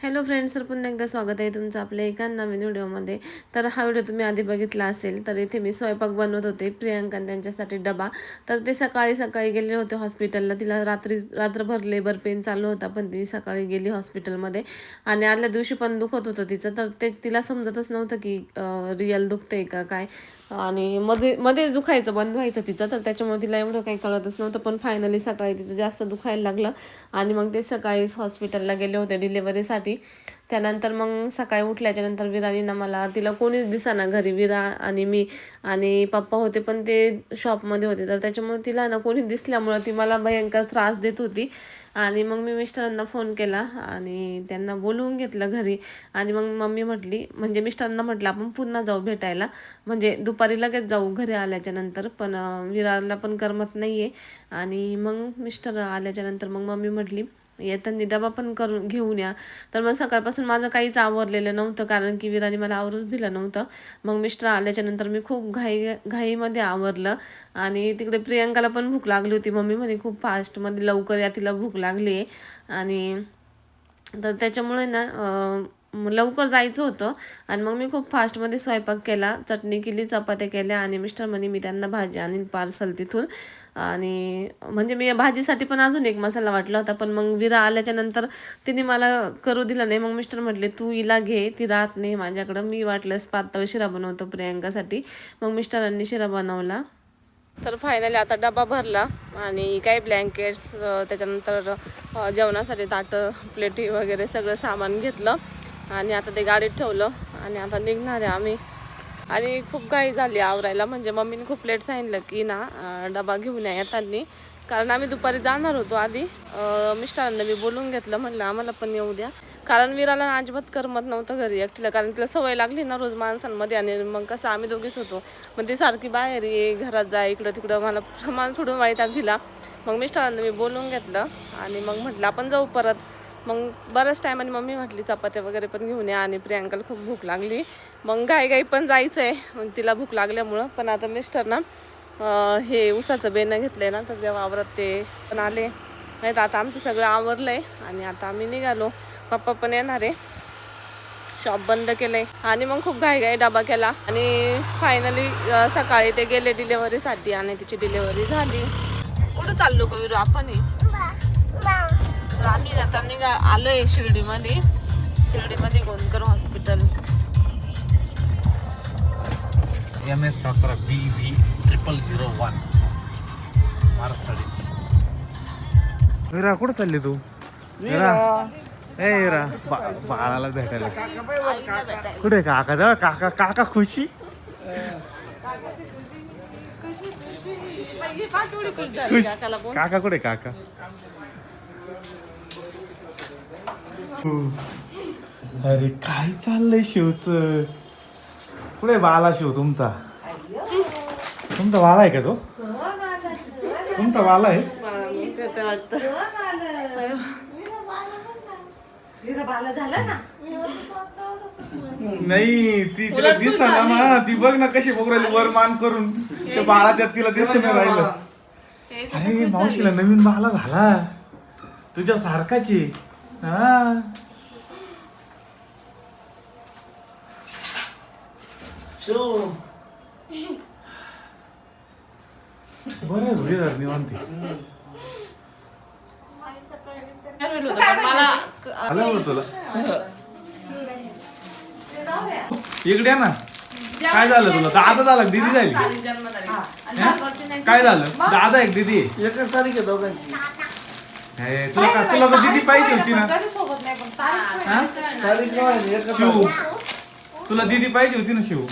Hello friends तर पुन्हा एकदा स्वागत आहे तुमचं आपल्या एका नवीन व्हिडिओमध्ये. तर हा व्हिडिओ तुम्ही आधी बघितला असेल तर इथे मी स्वयंपाक बनवत होते प्रियांका त्यांच्यासाठी डबा. तर ते सकाळी सकाळी गेले होते हॉस्पिटलला तिला रात्री रात्रभर लेबर पेन चालू होता पण ती सकाळी गेली हॉस्पिटलमध्ये आणि आदल्या दिवशी पण दुखत होतं तिचं. तर ते तिला समजतच नव्हतं की रिअल दुखते का काय. आणि मध्ये मध्येच दुखायचं बंद व्हायचं तिचं. तर त्याच्यामुळे तिला एवढं काही कळतच नव्हतं. पण फायनली सकाळी तिचं जास्त दुखायला लागलं. आणि मग ते सकाळीच हॉस्पिटलला गेले होते. डिलेवरीसाठी त्यानंतर मग सकाळी उठल्याच्यानंतर विरानीनं मला तिला कोणीच दिसाना घरी. विरा आणि मी आणि पप्पा होते पण ते शॉपमध्ये होते. तर त्याच्यामुळे तिला ना कोणी दिसल्यामुळं ती मला भयंकर त्रास देत होती. आणि मग मी मिस्टरांना फोन केला आणि त्यांना बोलवून घेतलं घरी. आणि मग मम्मी म्हटली म्हणजे मिस्टरांना म्हटलं आपण पुन्हा जाऊ भेटायला. म्हणजे दुपारी लगेच जाऊ घरी आल्याच्यानंतर पण विराला पण करमत नाही आहे आणि मग मिस्टर आल्याच्यानंतर मग मम्मी म्हटली येताना डबा पण करून घेऊन या. तर मग सकाळपासून माझं काहीच आवरलेलं नव्हतं कारण की विराने मला आवरूच दिलं नव्हतं. मग मिस्टर आल्याच्यानंतर मी खूप घाई घाईमध्ये आवरलं. आणि तिकडे प्रियंकाला पण भूक लागली होती. मम्मी म्हणे खूप फास्टमध्ये लवकर या तिला भूक लागली आहे आणि तर त्याच्यामुळे ना लवकर जायचं होतं. आणि मग मी खूप फास्टमध्ये स्वयंपाक केला. चटणी केली चपात्या केल्या आणि मिस्टर म्हणे मी त्यांना भाजी आणि पार्सल तिथून. आणि म्हणजे मी भाजीसाठी पण अजून एक मसाला वाटला होता. पण मग विरा आल्याच्यानंतर तिने मला करू दिला नाही. मग मिस्टर म्हटले तू हिला घे ती राहत नाही माझ्याकडं. मी वाटलंस पातळ शिरा बनवतो प्रियांकासाठी. मग मिस्टरांनी शिरा बनवला. तर फायनली आता डबा भरला आणि काही ब्लँकेट्स त्याच्यानंतर जेवणासाठी ताटं प्लेटी वगैरे सगळं सामान घेतलं. आणि आता ते गाडीत ठेवलं आणि आता निघणार आहे आम्ही. आणि खूप घाई झाली आवरायला. म्हणजे मम्मीने खूप लेट सांगितलं की ना डबा घेऊन या येताना कारण आम्ही दुपारी जाणार होतो आधी. मिस्टरांना मी बोलून घेतलं म्हणलं आम्हाला पण येऊ द्या. कारण वीराला अजिबात करमत नव्हतं घरी एकटीला. कारण तिला सवय लागली ना रोज माणसांमध्ये आणि मग कसं आम्ही दोघीच होतो. मग ती सारखी बाहेर ये घरात जा इकडं तिकडं. मला प्रमाण सोडून वैताग दिला मग मिस्टरांना मी बोलून घेतलं आणि मग म्हटलं आपण जाऊ परत. मग बऱ्याच टायमाने मम्मी म्हटली चपात्या वगैरे पण घेऊन या. आणि प्रियांकाला खूप भूक लागली. मग घाई घाई पण जायचं आहे मग तिला भूक लागल्यामुळं. पण आता मिस्टर ना हे उसाचं बेणं घेतलं आहे ना तर तेव्हा आवरत ते पण आले. नाही तर आता आमचं सगळं आवरलं आहे आणि आता आम्ही निघालो. पप्पा पण येणार आहे. शॉप बंद केलंय. आणि मग खूप घाई घाई डबा केला. आणि फायनली सकाळी ते गेले डिलेवरीसाठी आणि तिची डिलेवरी झाली. कुठं चाललो कविरू आपण तर आम्ही आता निघा आलोय शिर्डीमध्ये. शिर्डीमध्ये गोंदकर हॉस्पिटल एम एस सतरा B V triple zero one Mercedes. विरा कुठं चालली तू? विरा ए विरा बा- बाळाला भेटायला. कुठे काका? जा काका काका खुशी? खुश. काका कुठे काका? अरे काय चाललंय शिवच? कुठे बाला शिव तुमचा? तुमचा बाला आहे का तो? तुमचा बाला आहे? नाही ती तिला दिसना ना ती बघ ना कशी बघ राहिली वर मान करून. ते बाळा त्यात तिला दिसून नाही राहिलं. अरे मावशीला नवीन बाला झाला. तुझ्या सारखाच हा. बरं घरी जर निवांत. आलं तुला. इकडे ना. काय झालं तुला? दादा झाला का? दीदी झाली. काय झालं? दादा एक दीदी. एकच तारीख आहे दोघांची. हे, तुला का तुला तर दीदी पाहिजे होती ना. हा? शिव. तुला दीदी पाहिजे होती ना शिव.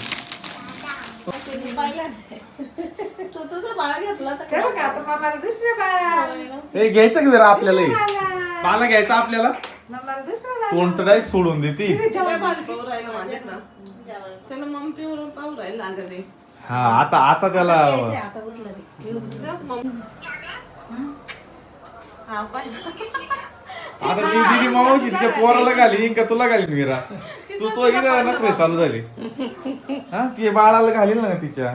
हे घ्यायचं की जरा आपल्याला? हे? बाला घ्यायचा आपल्याला? तोंड तर काय सोडून देते. त्याला मम्मी पिऊन पाहू राहील लागत आहे हा आता आता त्याला आता ती दीदी मावशी तिच्या पोराला घाली का तुला घालीन मीरा? तू तो इथं नखरे चालू झाली. हा? ती बाळाला घालील ना तिच्या.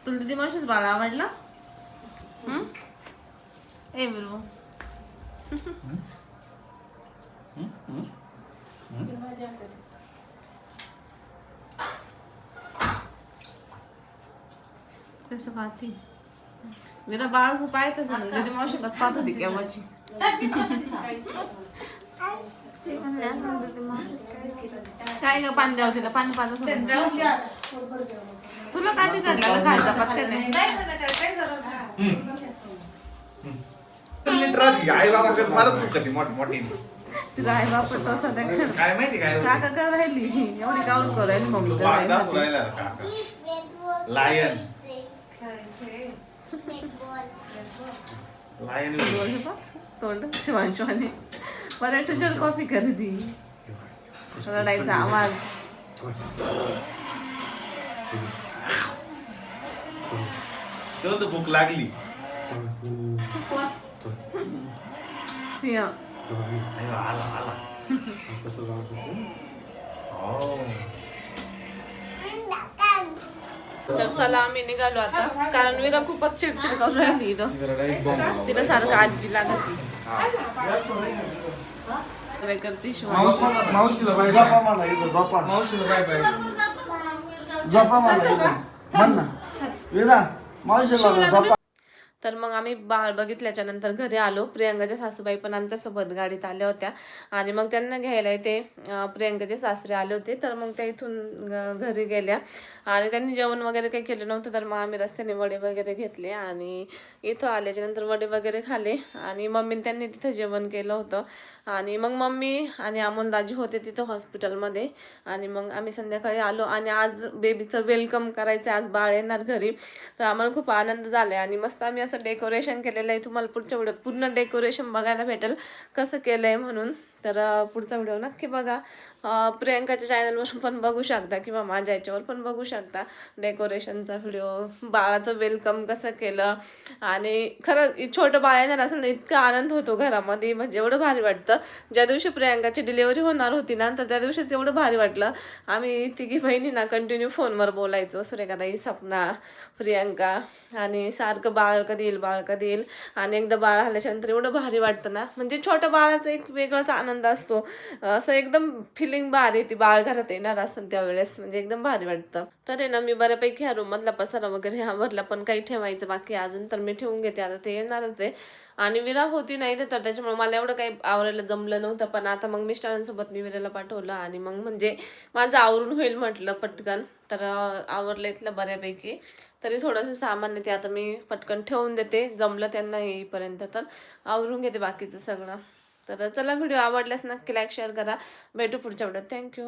तिला दीदी मावशीच बाळा आवडला? हम्म? ए विरू कसं पाहते मेरा बाळ पाहतच म्हणून ती मावशी पाहत होती केव्हाची काय ग पाणी द्यावं तिला. तुला काय ते खायचा राहते. आई बाबा ते फारच दुखती मोठ मोठी तिला आई बाप तसं नाही करत. काय माहिती काय होतं? काका कर राहिली एवढी काऊन करू राहिली मम्मी तो वाघ दाखवू करायसाठी. राहिला काका. लायन लायन तोंड शिवांशवाने बरं तुझ्यावर कॉफी कर ती रडायचा आवाज. तेव्हा तर भूक लागली. सिंह. अय्यो, आला आला हो. तर चला आम्ही निघालो आता. कारण विरा खूपच चिडचिड करून राहिली इथं. तिला सारखं आजी लागत काय करते मावशीला बाय झोपा मला इथं झोपा मावशीला बाय बाय. झोपा मला इथं. म्हण ना. वेदा मावशीला झोपा तर मग आम्ही बाळ बघितल्याच्या नंतर घरी आलो. प्रियंकाच्या सासूबाई पण आमच्यासोबत गाडीत आल्या होत्या. आणि मग त्यांना घ्यायला ते प्रियंकाचे सासरे आले होते. तर मग त्या इथून घरी गेल्या. आणि त्यांनी जेवण वगैरे काही केलं नव्हतं. तर मग आम्ही रस्त्याने वडे वगैरे घेतले आणि इथं आल्याच्यानंतर वडे वगैरे खाले. आणि मम्मीने त्यांनी तिथं जेवण केलं होतं. आणि मग मम्मी आणि अमोल दाजी होते तिथं हॉस्पिटलमध्ये. आणि मग आम्ही संध्याकाळी आलो. आणि आज बेबीचं वेलकम करायचं आज बाळ येणार घरी. तर आम्हाला खूप आनंद झाला आहे आणि मस्त आम्ही असं डेकोरेशन केलेलं आहे. तुम्हाला पुढच्या व्हिडिओत पूर्ण डेकोरेशन बघायला भेटेल. कसं केलं आहे म्हणून. तर पुढचा व्हिडिओ नक्की बघा. प्रियंकाच्या चॅनलवर पण बघू शकता किंवा माझ्या याच्यावर पण बघू शकता. डेकोरेशनचा व्हिडिओ बाळाचं वेलकम कसं केलं आणि खरं छोटं बाळ येणार असेल ना इतका आनंद होतो घरामध्ये. म्हणजे एवढं भारी वाटतं. ज्या दिवशी प्रियंकाची डिलिव्हरी होणार होती ना तर त्या दिवशीच एवढं भारी वाटलं. आम्ही तिघी बहिणी ना कंटिन्यू फोनवर बोलायचो. सुरेखाताई सपना प्रियंका आणि सारखं बाळ कधी येईल बाळ कधी येईल. आणि एकदा बाळ आल्याच्यानंतर एवढं भारी वाटतं ना. म्हणजे छोट्या बाळाचं एक वेगळाच आनंद असतो. असं एकदम फिलिंग भारी ती बाळ घरात येणार असं त्यावेळेस. म्हणजे एकदम भारी वाटतं. तर आहे ना मी बऱ्यापैकी ह्या रूममधला पसारा वगैरे आवरला पण काही ठेवायचं बाकी अजून तर मी ठेवून घेते. आता ते येणारच आहे. आणि विरा होती नाही तर त्याच्यामुळे मला एवढं काही आवरायला जमलं नव्हतं. पण आता मग मिस्टरांसोबत मी विराला पाठवलं आणि मग म्हणजे माझं आवरून होईल म्हटलं पटकन. तर आवरलं इथलं बऱ्यापैकी. तरी थोडंसं सामान आहे ते आता मी पटकन ठेवून देते. जमलं त्यांना येईपर्यंत तर. आवरून घेते बाकीचं सगळं. तर चला व्हिडिओ आवडल्यास नक्की लाईक शेअर करा. भेटू पुढच्या व्हिडिओत. थँक्यू